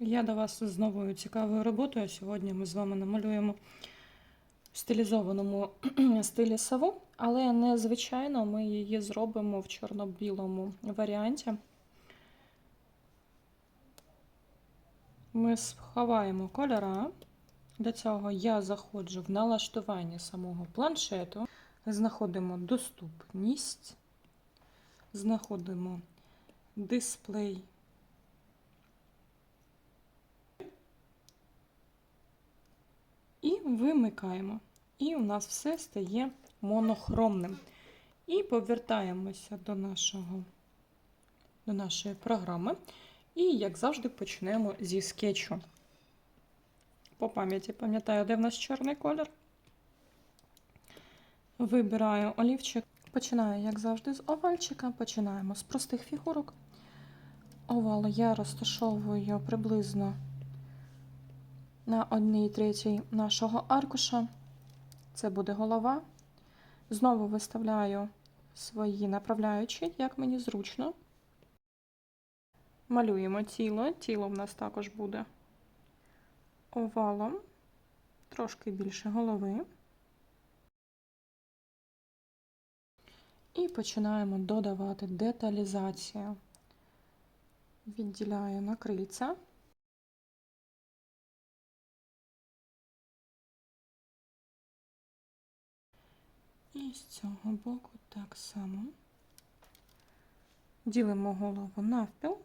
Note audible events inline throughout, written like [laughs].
Я до вас з новою цікавою роботою. Сьогодні ми з вами намалюємо в стилізованому стилі саву, але не звичайно ми її зробимо в чорно-білому варіанті. Ми сховаємо кольора. Для цього я заходжу в налаштування самого планшету, знаходимо доступність, знаходимо дисплей. І вимикаємо. І у нас все стає монохромним. І повертаємося до, нашого, до нашої програми. І, як завжди, почнемо зі скетчу. По пам'яті пам'ятаю, де в нас чорний колір. Вибираю олівчик. Починаю, як завжди, з овальчика. Починаємо з простих фігурок. Овал я розташовую приблизно на одній третій нашого аркуша. Це буде голова. Знову виставляю свої направляючі, як мені зручно. Малюємо тіло. Тіло в нас також буде овалом, трошки більше голови. І починаємо додавати деталізацію. Відділяю на крильця. І з цього боку так само ділимо голову навпіл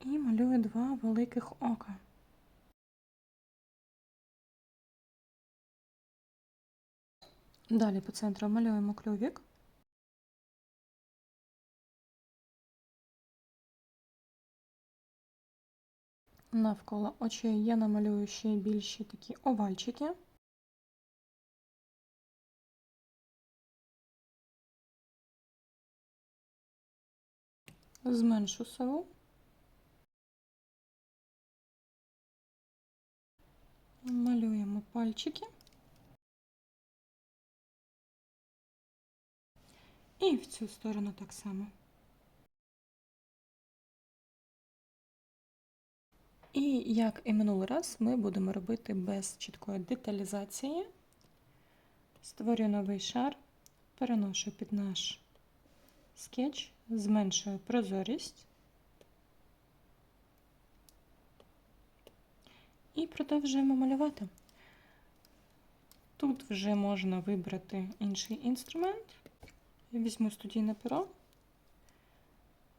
і малюю два великих ока. Далі по центру малюємо клювік. Навколо очей я намалюю ще більші такі овальчики. Зменшу сову. Малюємо пальчики. І в цю сторону так само. І як і минулий раз, ми будемо робити без чіткої деталізації. Створюю новий шар, переношу під наш скетч, зменшую прозорість і продовжуємо малювати. Тут вже можна вибрати інший інструмент. Візьму студійне перо,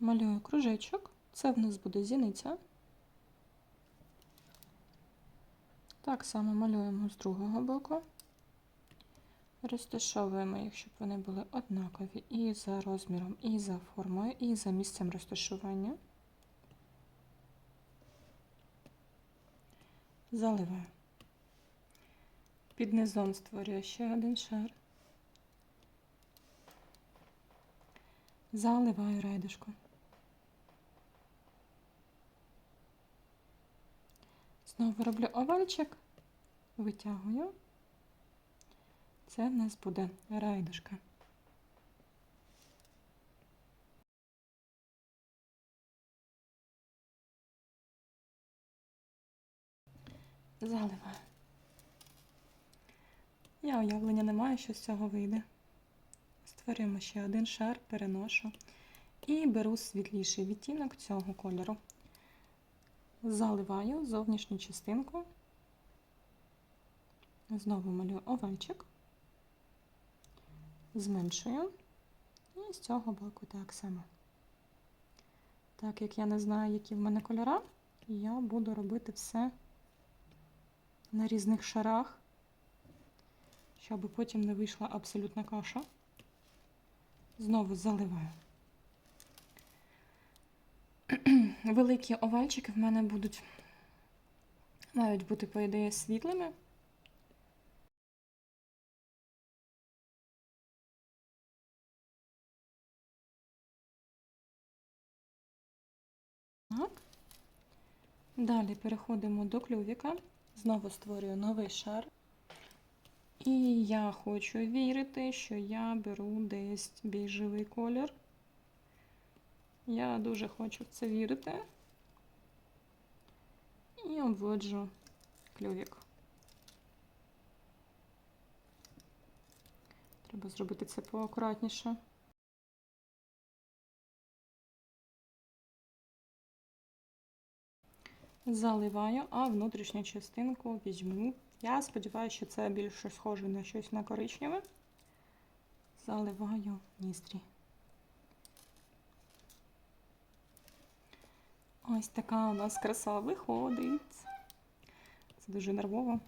малюю кружечок, це в нас буде зіниця. Так само малюємо з другого боку, розташовуємо їх, щоб вони були однакові і за розміром, і за формою, і за місцем розташування. Заливаю. Під низом створюю ще один шар. Заливаю райдушку. Знову роблю овальчик, витягую. Це в нас буде райдушка. Заливаю. Я уявлення не маю, що з цього вийде. Створюємо ще один шар, переношу і беру світліший відтінок цього кольору заливаю зовнішню частинку, знову малюю овальчик, зменшую і з цього боку так само. Так як я не знаю, які в мене кольора, я буду робити все на різних шарах, щоб потім не вийшла абсолютна каша. Знову заливаю. Великі овальчики в мене будуть, мають бути, по ідеї, світлими. Далі переходимо до клювіка. Знову створюю новий шар. І я хочу вірити, що я беру десь біжевий колір Я дуже хочу в це вірити. І обводжу клювік. Треба зробити це поакуратніше. Заливаю, а внутрішню частинку візьму. Я сподіваюся, що це більше схоже на щось на коричневе. Заливаю ністрі. Ось така у нас краса виходить. Це дуже нервово.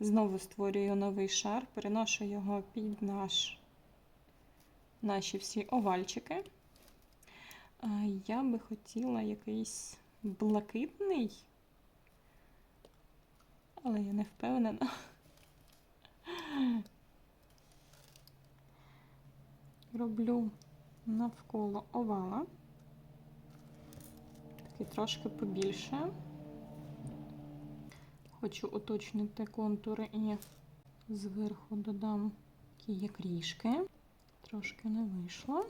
Знову створюю новий шар, переношу його під наш, наші всі овальчики. Я би хотіла якийсь блакитний, але я не впевнена. Роблю навколо овала, трошки побільше. Хочу уточнити контури і зверху додам такі як ріжки. Трошки не вийшло.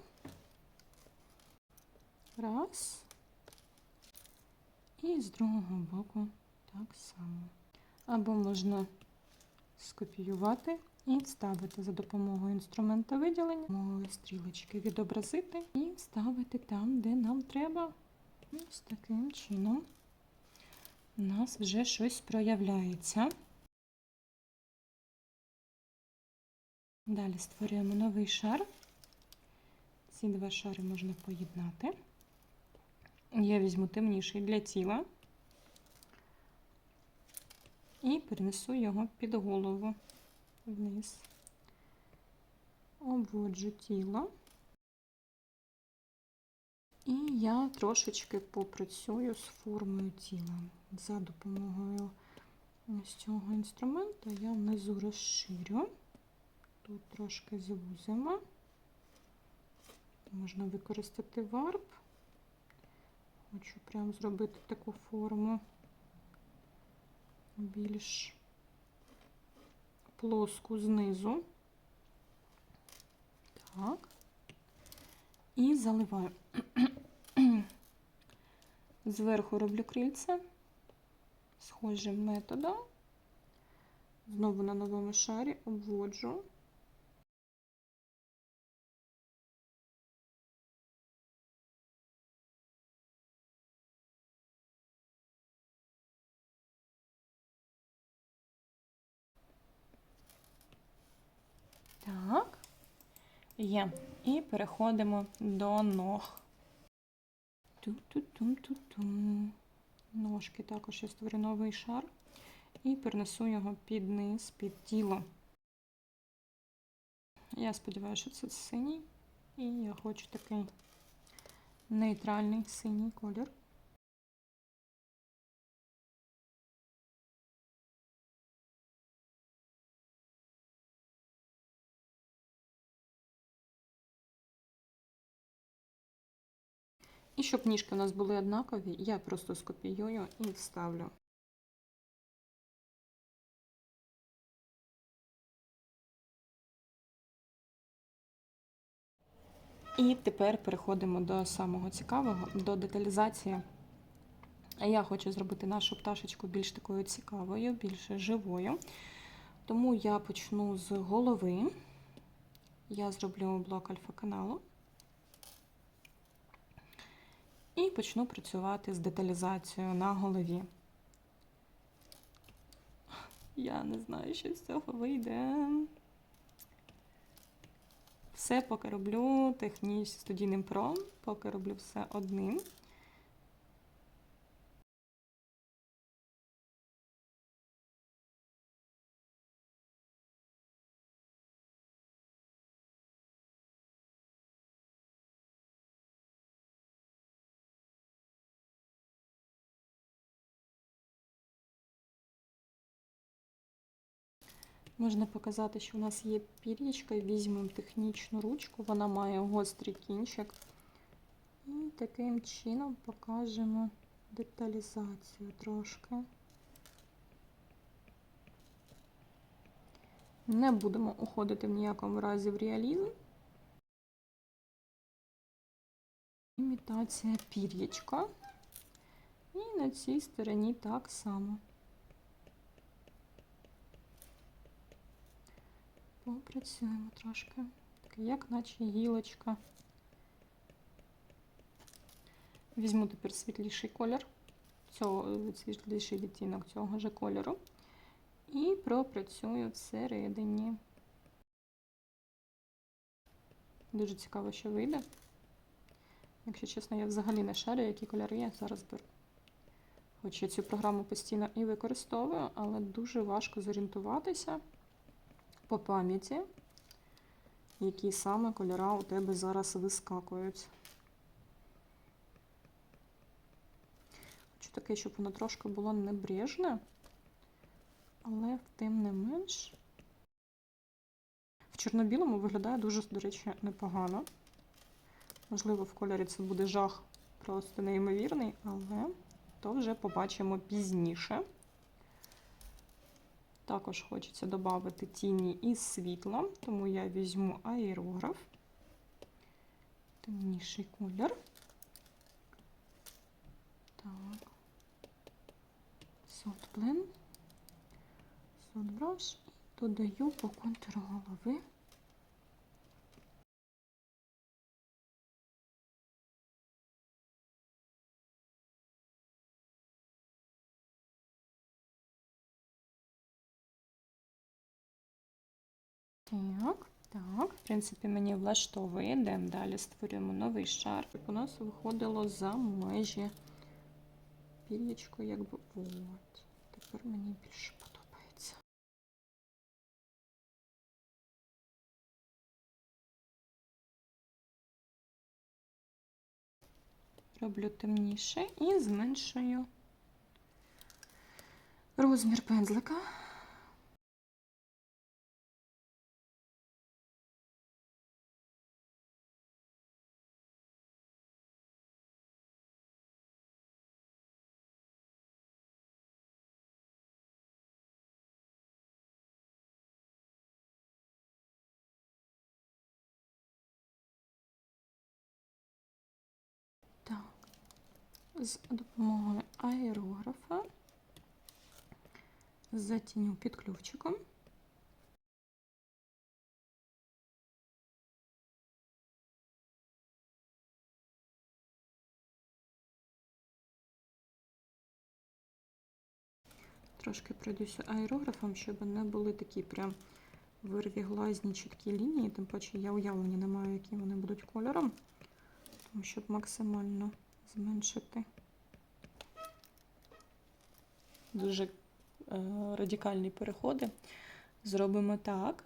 Раз. І з другого боку так само. Або можна скопіювати і вставити за допомогою інструмента виділення, стрілочки відобразити і вставити там, де нам треба. Ось таким чином у нас вже щось проявляється. Далі створюємо новий шар. Ці два шари можна поєднати. Я візьму темніший для тіла і перенесу його під голову вниз. Обводжу тіло. І я трошечки попрацюю з формою тіла. За допомогою ось цього інструменту я внизу розширю, тут трошки звузимо. Можна використати варп. Хочу прям зробити таку форму більш плоску знизу. Так. І заливаю. [clears throat] Зверху роблю крильце схожим методом. Знову на новому шарі обводжу. Так, є. І переходимо до ног. Ту-ту-тум-ту-тум. Ножки також я створю новий шар і перенесу його під низ, під тіло. Я сподіваюся, що це синій, і я хочу такий нейтральний синій колір. І щоб ніжки у нас були однакові, я просто скопіюю і вставлю. І тепер переходимо до самого цікавого, до деталізації. Я хочу зробити нашу пташечку більш такою цікавою, більш живою. Тому я почну з голови. Я зроблю блок альфа-каналу. І почну працювати з деталізацією на голові. Я не знаю, що з цього вийде. Все поки роблю технічним студійним пром, поки роблю все одним. Можна показати, що у нас є пір'ячка, візьмемо технічну ручку, вона має гострий кінчик. І таким чином покажемо деталізацію трошки. Не будемо уходити в ніякому разі в реалізм. Імітація пір'ячка. І на цій стороні так само. Попрацюємо трошки. Так, як наче гілочка. Візьму тепер світліший колір, цього, світліший відтінок цього ж кольору. І пропрацюю всередині. Дуже цікаво, що вийде. Якщо чесно, я взагалі не шарю, які кольори я зараз беру. Хоч я цю програму постійно і використовую, але дуже важко зорієнтуватися по пам'яті, які саме кольори у тебе зараз вискакують. Хочу таке, щоб воно трошки було небрежне, але тим не менш. В чорно-білому виглядає дуже, до речі, непогано. Можливо, в кольорі це буде жах просто неймовірний, але то вже побачимо пізніше. Також хочеться додати тіні із світла, тому я візьму аерограф, темніший колір. Так, Soft Soft і додаю по контуру голови. Так, так, в принципі, мені влаштовує. Йдемо далі, створюємо новий шар. У нас виходило за межі пір'ячко, якби. От. Тепер мені більше подобається. Роблю темніше і зменшую розмір пензлика. З допомогою аерографа. Затіню під ключиком. Трошки пройдуся аерографом, щоб не були такі прям вирвіглазні чіткі лінії, тим паче я уявлення не маю, які вони будуть кольором. Щоб максимально зменшити дуже е, радикальні переходи. Зробимо так.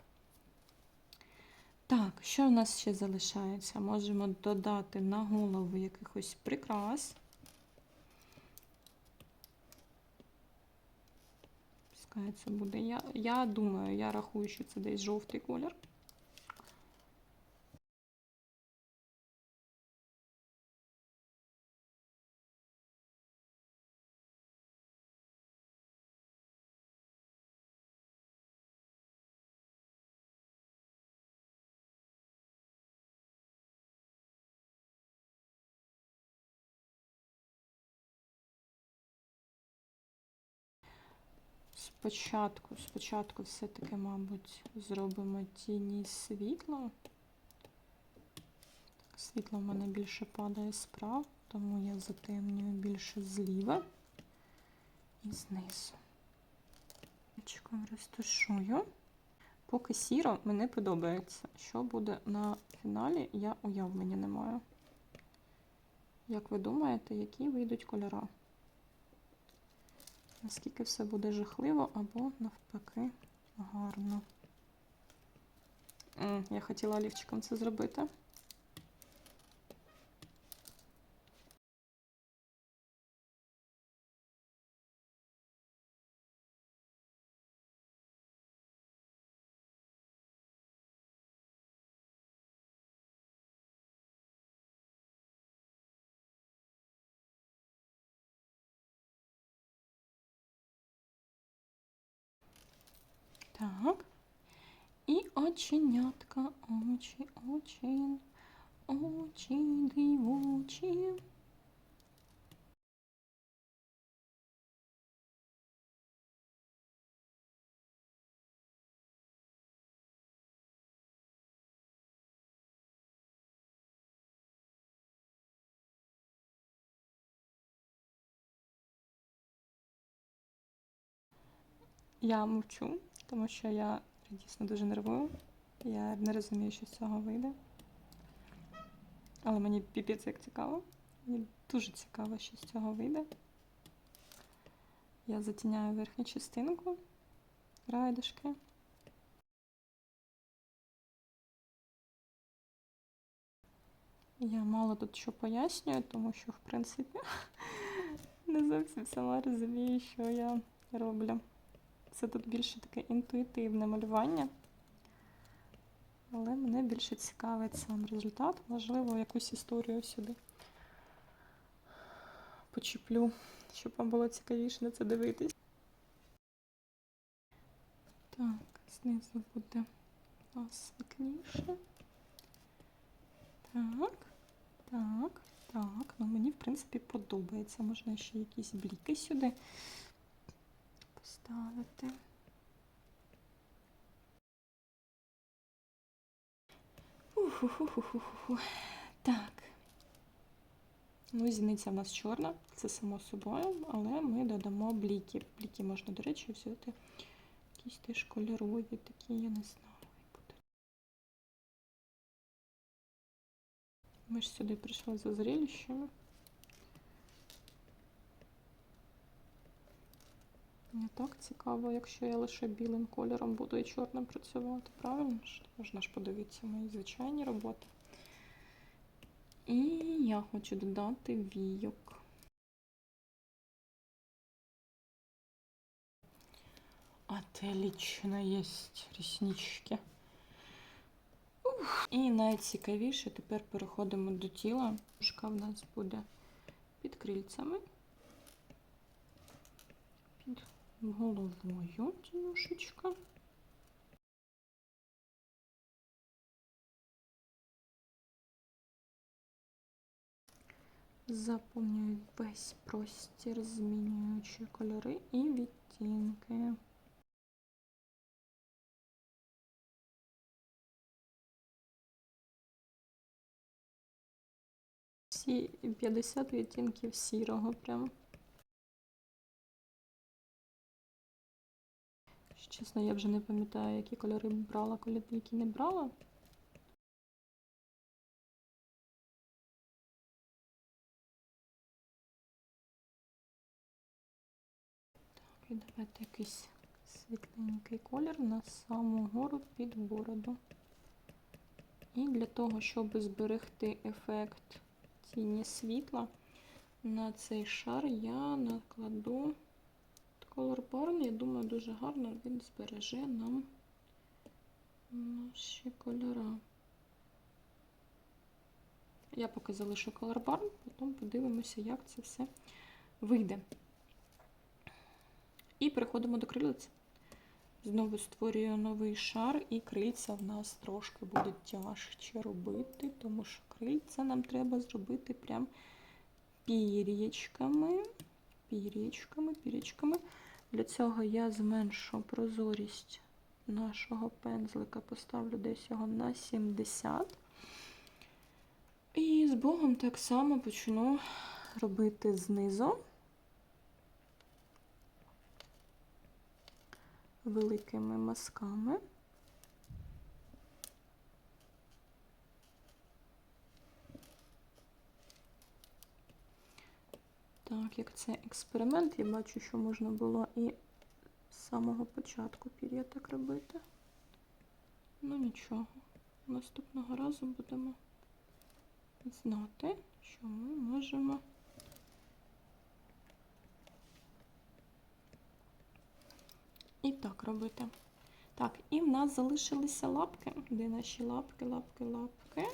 Так, що в нас ще залишається? Можемо додати на голову якихось прикрас. Пускай це буде. Я, я думаю, я рахую, що це десь жовтий колір. Спочатку, спочатку все-таки, мабуть, зробимо тіні світло. Світло в мене більше падає справа, тому я затемнюю більше зліва і знизу. Очком розташую. Поки сіро мені подобається. Що буде на фіналі, я уявлення не маю. Як ви думаєте, які вийдуть кольори? Наскільки все буде жахливо або навпаки гарно. Я хотіла олівчиком це зробити. Так. І оченятка, очі, очі. очі дивучі. Я мовчу, Тому що я дійсно дуже нервую. Я не розумію, що з цього вийде. Але мені піпець як цікаво. Мені дуже цікаво, що з цього вийде. Я затіняю верхню частинку райдушки. Я мало тут що пояснюю, тому що, в принципі, [laughs] не зовсім сама розумію, що я роблю. Це тут більше таке інтуїтивне малювання. Але мене більше цікавить сам результат. Можливо, якусь історію сюди почіплю, щоб вам було цікавіше на це дивитись. Так, знизу буде у нас світліше. Так, так, так. Ну мені, в принципі, подобається. Можна ще якісь бліки сюди поставити. Ух-ху-ху-ху-ху-ху. Так. Ну, зіниця в нас чорна, це само собою, але ми додамо бліки. Бліки можна, до речі, взяти якісь теж кольорові, такі, я не знаю. Ми ж сюди прийшли за зрелищами. Не так цікаво, якщо я лише білим кольором буду і чорним працювати, правильно? Можна ж подивитися мої звичайні роботи. І я хочу додати війок. Отлично, є ріснички. Ух. І найцікавіше тепер переходимо до тіла. Шка в нас буде під крильцями. Під головою тінюшечка. Заповнюю весь простір, змінюючи кольори і відтінки. Всі 50 відтінків сірого прям. Чесно, я вже не пам'ятаю, які кольори брала, які не брала. Так, і давайте якийсь світленький колір на саму гору під бороду. І для того, щоб зберегти ефект тіні світла, на цей шар я накладу Color я думаю, дуже гарно він збереже нам наші кольори. Я поки залишу Color Barn, потім подивимося, як це все вийде. І переходимо до крилиць. Знову створюю новий шар, і крильця в нас трошки будуть тяжче робити, тому що крильця нам треба зробити прям пір'ячками, пір'ячками, пір'ячками. Для цього я зменшу прозорість нашого пензлика, поставлю десь його на 70. І з Богом так само почну робити знизу. Великими мазками. Так, як це експеримент, я бачу, що можна було і з самого початку пір'я так робити. Ну нічого, наступного разу будемо знати, що ми можемо і так робити. Так, і в нас залишилися лапки. Де наші лапки, лапки, лапки.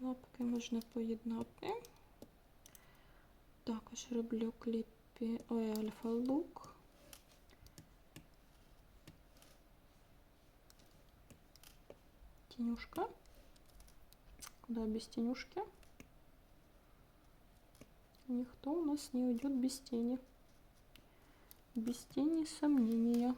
Лапки можна поєднати. Також роблю кліпі ой, альфа лук. Тінюшка. Да, без тенюшки. Никто у нас не уйдет без тени. Без тени сомнения.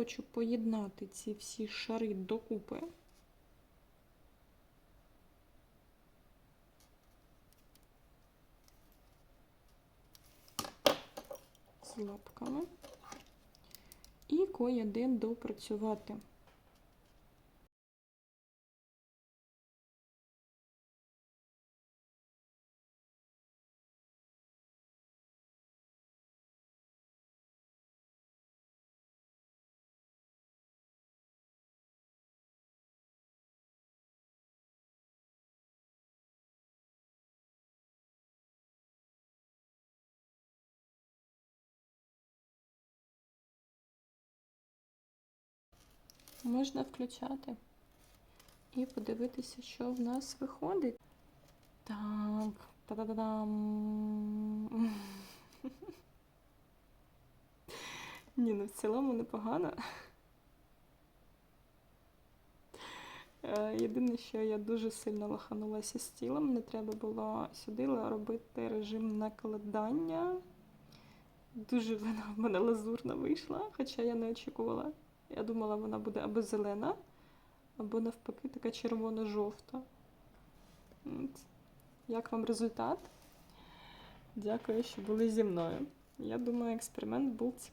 Хочу поєднати ці всі шари докупи. З лапками. І коєдин допрацювати. Можна включати і подивитися, що в нас виходить. Так, та-да-да-дам. [laughs] Ні, ну в цілому непогано. Е, Єдине, що я дуже сильно лоханулася з тілом, не треба було сюди робити режим накладання. Дуже вона в мене лазурна вийшла, хоча я не очікувала. Я думала, вона буде або зелена, або навпаки така червоно-жовта. Як вам результат? Дякую, що були зі мною. Я думаю, експеримент був цікавий.